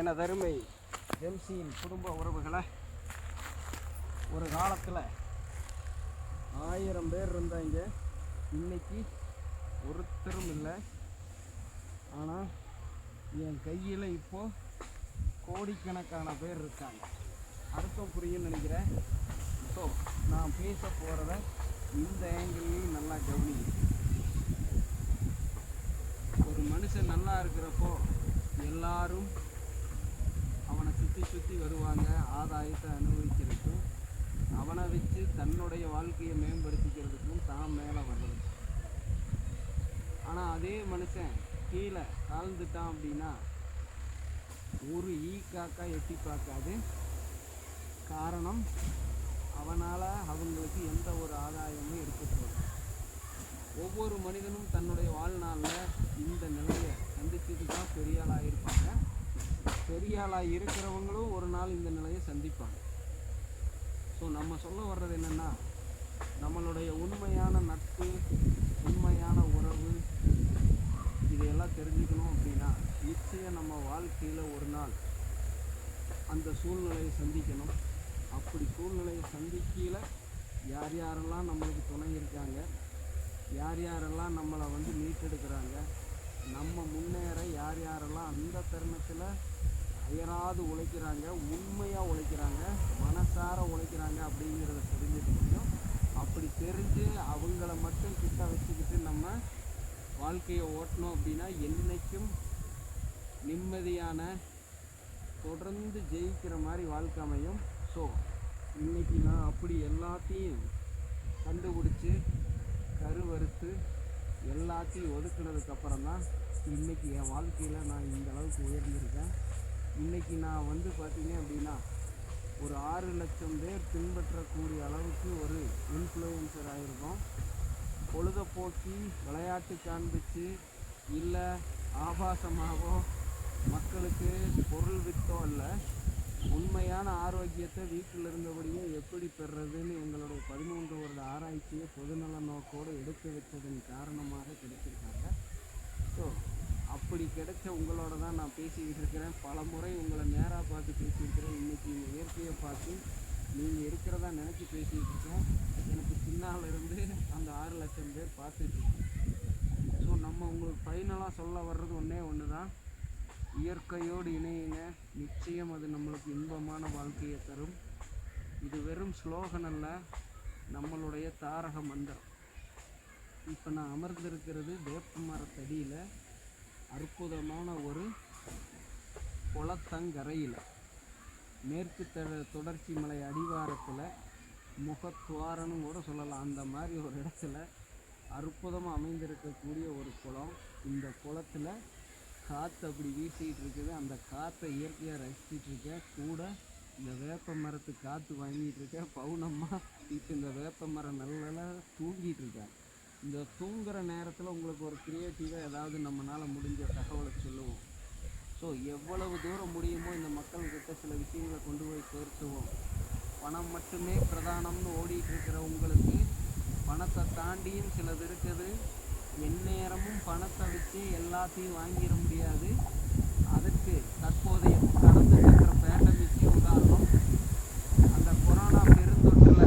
எனதருமை எம்சியின் குடும்ப உறவுகளை ஒரு காலத்தில் ஆயிரம் பேர் இருந்தாங்க. இன்னைக்கு ஒருத்தரும் இல்லை. ஆனால் என் கையில் இப்போ கோடிக்கணக்கான பேர் இருக்காங்க. அர்த்தம் புரியும்னு நினைக்கிறேன். ஸோ நான் பேச போகிறத இந்த ஆங்கிள்லையும் நல்லா கவனிங்க. ஒரு மனுஷன் நல்லா இருக்கிறப்போ எல்லாரும் அவனை சுற்றி சுற்றி வருவாங்க ஆதாயத்தை அனுபவிக்கிறதுக்கும் அவனை வச்சு தன்னுடைய வாழ்க்கையை மேம்படுத்திக்கிறதுக்கும் தான் மேலே வர்றது. ஆனால் அதே மனுஷன் கீழே தாழ்ந்துட்டான் அப்படின்னா ஒரு ஈ காக்கா எட்டி பார்க்காது. காரணம் அவனால் அவங்களுக்கு எந்த ஒரு ஆதாயமும் இருக்கக்கூடாது ஒவ்வொரு மனிதனும் தன்னுடைய வாழ்நாளில் இந்த நிலையை சந்திச்சது தான் பெரிய ஆளாக இருப்பாங்க. பெரிய ஆளாக இருக்கிறவங்களும் ஒரு நாள் இந்த நிலையை சந்திப்பாங்க. ஸோ நம்ம சொல்ல வர்றது என்னென்னா நம்மளுடைய உண்மையான நட்பு உண்மையான உறவு இதையெல்லாம் தெரிஞ்சுக்கணும் அப்படின்னா நிச்சயம் நம்ம வாழ்க்கையில் ஒரு நாள் அந்த சூழ்நிலையை சந்திக்கணும். அப்படி சூழ்நிலையை சந்திக்கையில் யார் யாரெல்லாம் நம்மளுக்கு துணை இருக்காங்க யார் யாரெல்லாம் நம்மளை வந்து மீட்டெடுக்கிறாங்க நம்ம முன்னேற யார் யாரெல்லாம் அந்த தருணத்தில் அயராது உழைக்கிறாங்க உண்மையாக உழைக்கிறாங்க மனசார உழைக்கிறாங்க அப்படிங்கிறத தெரிஞ்சுக்க முடியும். அப்படி தெரிஞ்சு அவங்கள மட்டும் கிட்ட வச்சுக்கிட்டு நம்ம வாழ்க்கையை ஓட்டணும் அப்படின்னா என்றைக்கும் நிம்மதியான தொடர்ந்து ஜெயிக்கிற மாதிரி வாழ்க்கை அமையும். ஸோ இன்றைக்கி நான் அப்படி எல்லாத்தையும் கண்டுபிடிச்சி கருவறுத்து எல்லாத்தையும் ஒதுக்குனதுக்கப்புறம் தான் இன்றைக்கி என் வாழ்க்கையில் நான் இந்த அளவுக்கு உயர்ந்திருக்கேன். இன்றைக்கி நான் வந்து பார்த்தீங்க அப்படின்னா ஒரு ஆறு லட்சம் பேர் பின்பற்றக்கூடிய அளவுக்கு ஒரு இன்ஃப்ளூயன்சர் ஆகிருக்கோம் பொழுதுபோக்கி விளையாட்டு காண்பிச்சு இல்லை ஆபாசமாகவோ மக்களுக்கு பொருள் வித்தோ அல்ல உண்மையான ஆரோக்கியத்தை வீட்டில் இருந்தபடியே எப்படி பெறுறதுன்னு எங்களுடைய பதிமூன்று வருட ஆராய்ச்சியை பொதுநல நோக்கோடு எடுத்து வைத்ததன் காரணமாக கிடைச்சிருக்காங்க அப்படி கிடைச்ச உங்களோட தான் நான் பேசிக்கிட்டு இருக்கிறேன் பல முறை உங்களை நேராக பார்த்து பேசியிருக்கிறேன். இன்றைக்கி இந்த இயற்கையை பார்த்து நீங்கள் இருக்கிறதா நினச்சி பேசிக்கிட்டு இருக்கேன் எனக்கு பின்னால் இருந்து அந்த ஆறு லட்சம் பேர் பார்த்துட்டு ஸோ நம்ம உங்களுக்கு ஃபைனலாக சொல்ல வர்றது ஒன்றே ஒன்று தான் இயற்கையோடு இணையுங்க. நிச்சயம் அது நம்மளுக்கு இன்பமான வாழ்க்கையை தரும். இது வெறும் ஸ்லோகன் அல்ல நம்மளுடைய தாரக மந்திரம். இப்போ நான் அமர்ந்திருக்கிறது வேப்ப மரத்தடியில் அற்புதமான ஒரு குளத்தங்கரையில். மேற்கு தொடர்ச்சி மலை அடிவாரத்தில் முகத்துவாரன்னு கூட சொல்லலாம். அந்த மாதிரி ஒரு இடத்துல அற்புதமாக அமைந்திருக்கக்கூடிய ஒரு குளம். இந்த குளத்தில் காற்று அப்படி வீசிக்கிட்டு இருக்குது. அந்த காற்றை இயற்கையாக ரசிச்சிட்டு இருக்கேன். கூட இந்த வேப்ப மரத்து காற்று வாங்கிட்டு இருக்கேன். பவுனமாக இப்போ இந்த வேப்ப மரம் நல்லா தூங்கிட்டு இருக்கேன். இந்த தூங்குகிற நேரத்தில் உங்களுக்கு ஒரு க்ரியேட்டிவாக ஏதாவது நம்மளால் முடிஞ்ச தகவலை சொல்லுவோம். ஸோ எவ்வளவு தூரம் முடியுமோ இந்த மக்கள்கிட்ட சில விஷயங்களை கொண்டு போய் சேர்த்துவோம். பணம் மட்டுமே பிரதானம்னு ஓடிட்டு இருக்கிற உங்களுக்கு பணத்தை தாண்டியும் சிலது இருக்குது. எந்நேரமும் பணத்தை வச்சு எல்லாத்தையும் வாங்கிட முடியாது. அதுக்கு தற்போதைய கடந்து இருக்கிற பேண்டமிக்கு உதாரணம் அந்த கொரோனா பெருந்தொற்றில்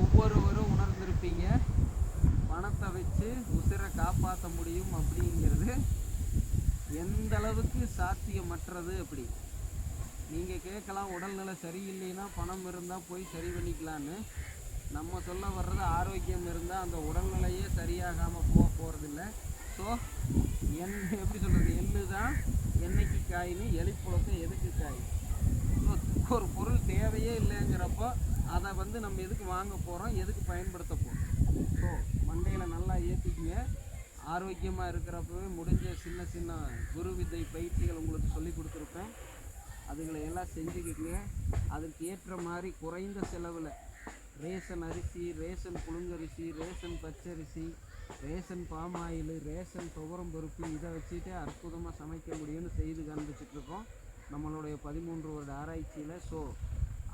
ஒவ்வொருவரும் உணர்ந்திருப்பீங்க பணத்தை வச்சு உசிரை காப்பாற்ற முடியும் அப்படிங்கிறது எந்த அளவுக்கு சாத்தியமற்றது அப்படி நீங்கள் கேட்கலாம் உடல்நிலை சரியில்லைன்னா பணம் இருந்தால் போய் சரி பண்ணிக்கலான்னு நம்ம சொல்ல வர்றது ஆரோக்கியம் இருந்தால் அந்த உடல்நிலையே சரியாகாமல் போக போகிறதில்ல ஸோ என் எப்படி சொல்கிறது எள்ளு தான் என்னைக்கு காயின்னு எலிப்புழக்கம் எதுக்கு காய்? ஸோ ஒரு பொருள் தேவையே இல்லைங்கிறப்போ அதை வந்து நம்ம எதுக்கு வாங்க போகிறோம் எதுக்கு பயன்படுத்த போகிறோம் ஸோ மண்டையில் நல்லா ஏற்றிக்கிங்க ஆரோக்கியமாக இருக்கிறப்பவே முடிஞ்ச சின்ன சின்ன குரு வித்தை பயிற்சிகள் உங்களுக்கு சொல்லி கொடுத்துருப்பேன். அதுகளை எல்லாம் செஞ்சுக்கிட்டு அதுக்கு ஏற்ற மாதிரி குறைந்த செலவில் ரேஷன் அரிசி ரேஷன் புழுங்கரிசி ரேஷன் பச்சரிசி ரேஷன் பாம் ஆயில் ரேஷன் துவரம் பருப்பு இதை வச்சுட்டு அற்புதமாக சமைக்க முடியும்னு செய்து காண்பிச்சிட்ருக்கோம். நம்மளுடைய பதிமூன்று வருட ஆராய்ச்சியில் ஸோ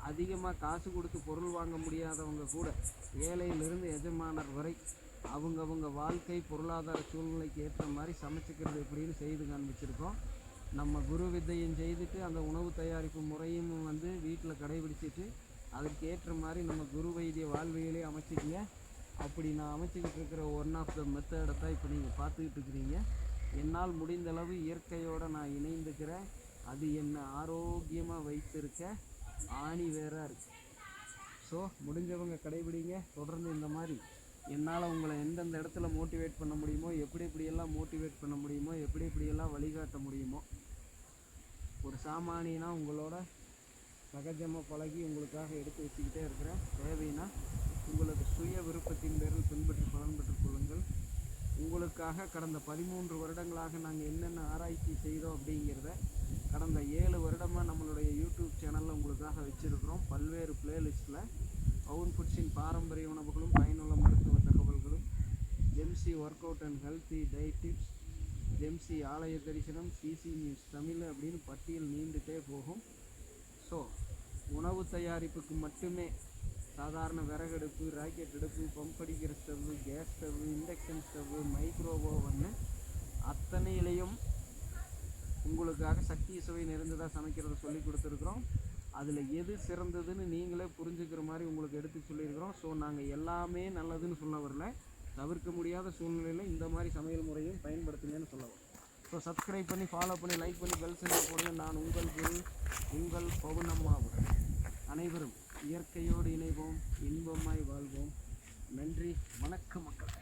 அதிகமாக காசு கொடுத்து பொருள் வாங்க முடியாதவங்க கூட ஏழையிலிருந்து எஜமானர் வரை அவங்கவுங்க வாழ்க்கை பொருளாதார சூழ்நிலைக்கு ஏற்ற மாதிரி சமைச்சிக்கிறது எப்படின்னு செய்து காண்பிச்சிருக்கோம். நம்ம குரு வித்தையும் செய்துட்டு அந்த உணவு தயாரிப்பு முறையும் வந்து வீட்டில் கடைபிடிச்சிட்டு அதுக்கேற்ற மாதிரி நம்ம குரு வைத்திய வாழ்வியலே அமைச்சிக்கங்க. அப்படி நான் அமைச்சிக்கிட்டு இருக்கிற ஒன் ஆஃப் த மெத்தடை தான் இப்போ நீங்கள் பார்த்துக்கிட்டு இருக்கிறீங்க. என்னால் முடிந்த அளவு இயற்கையோடு நான் இணைந்துக்கிறேன். அது என்னை ஆரோக்கியமாக வைத்திருக்க ஆணி வேறாக இருக்கு. ஸோ முடிஞ்சவங்க கடைபிடிங்க. தொடர்ந்து இந்த மாதிரி. என்னால் உங்களை எந்தெந்த இடத்துல மோட்டிவேட் பண்ண முடியுமோ எப்படி எப்படியெல்லாம் மோட்டிவேட் பண்ண முடியுமோ எப்படி எப்படியெல்லாம் வழிகாட்ட முடியுமோ ஒரு சாமானியனா உங்களோட சகஜமாக பழகி உங்களுக்காக எடுத்து வச்சுக்கிட்டே இருக்கிறேன். தேவைன்னா உங்களது சுய விருப்பத்தின் பேரில் பின்பற்றி பலன் பெற்றுக் கொள்ளுங்கள். உங்களுக்காக கடந்த பதிமூன்று வருடங்களாக நாங்கள் என்னென்ன ஆராய்ச்சி செய்தோம் அப்படிங்கிறத கடந்த ஏழு வருடமாக நம்மளுடைய யூடியூப் சேனலில் உங்களுக்காக வச்சுருக்கிறோம். பல்வேறு பிளேலிஸ்ட்டில் பவுன் ஃபுட்ஸின் பாரம்பரிய உணவுகளும் பயனுள்ள மருத்துவ தகவல்களும் MC work out and healthy diet tips MC ஆலய தரிசனம் சிசி நியூஸ் தமிழ் அப்படின்னு பட்டியல் நீண்டுட்டே போகும். ஸோ உணவு தயாரிப்புக்கு மட்டுமே சாதாரண விறகடுப்பு ராக்கெட் அடுப்பு பம்ப் அடிக்கிற stove gas stove induction stove microwave ஓவன்னு அத்தனையிலையும் உங்களுக்காக சக்தி சுவை நிறைந்ததாக சமைக்கிறத சொல்லி கொடுத்துருக்குறோம். அதில் எது சிறந்ததுன்னு நீங்களே புரிஞ்சுக்கிற மாதிரி உங்களுக்கு எடுத்து சொல்லியிருக்கிறோம். ஸோ நாங்கள் எல்லாமே நல்லதுன்னு சொல்ல வரல. தவிர்க்க முடியாத சூழ்நிலையில் இந்த மாதிரி சமையல் முறையும் பயன்படுத்துங்கன்னு சொல்லலாம். ஸோ சப்ஸ்கிரைப் பண்ணி ஃபாலோ பண்ணி லைக் பண்ணி பெல் சிம்பிள் போடுங்க. நான் உங்கள் குரு உங்கள் பவுனம்மாவுடன் அனைவரும் இயற்கையோடு இணைவோம் இன்பமாய் வாழ்வோம். நன்றி வணக்கம் மக்கள்.